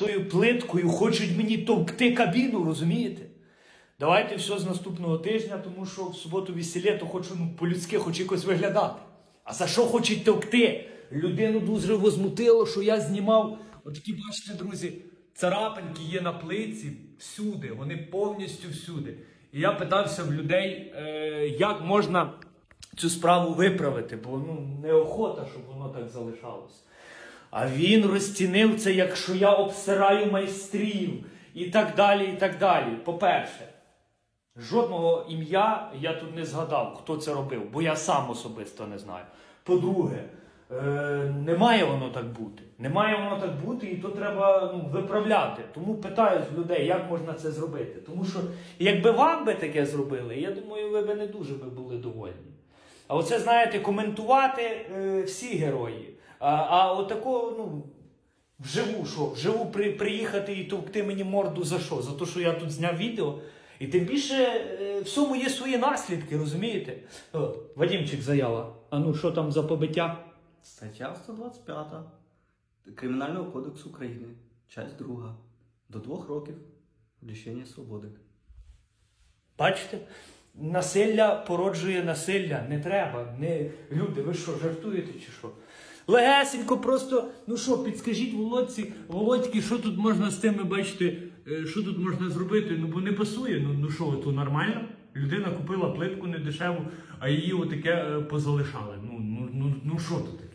тою плиткою хочуть мені товкти кабіну, розумієте? Давайте все з наступного тижня, тому що в суботу весілля, то хочу ну, по-людськи хоч якось виглядати. А за що хочуть товкти? Людину дуже возмутило, що я знімав. Отакі, бачите, друзі, царапинки є на плиці всюди, вони повністю всюди. І я питався в людей, е, як можна цю справу виправити, бо ну, неохота, щоб воно так залишалось. А він розцінив це, якщо я обсираю майстрів і так далі. і так далі. По-перше, жодного ім'я я тут не згадав, хто це робив, бо я сам особисто не знаю. По-друге, е, не має воно так бути. Не має воно так бути, і то треба ну, виправляти. Тому питаю з людей, як можна це зробити. Тому що якби вам би таке зробили, я думаю, ви би не дуже би були довольні. А оце, знаєте, коментувати е, всі герої. А, а отако, ну, вживу, що, вживу при, приїхати і товкти мені морду за що? За те, що я тут зняв відео. І тим більше е, всьому є свої наслідки, розумієте? О, Вадімчик заява. А ну що там за побиття? Стаття 125 Кримінального кодексу України, часть 2. До двох років лишення свободи. Бачите? Насилля породжує насилля. Не треба. Не... Люди, ви що, жартуєте чи що? Легесенько, просто, ну що, підскажіть Володці, Володьки, що тут можна з тими, бачите, е, що тут можна зробити? Ну бо не пасує. Ну, ну що, то нормально? Людина купила плитку недешеву, а її отаке е, позалишали. Ну, ну, ну, ну що тут?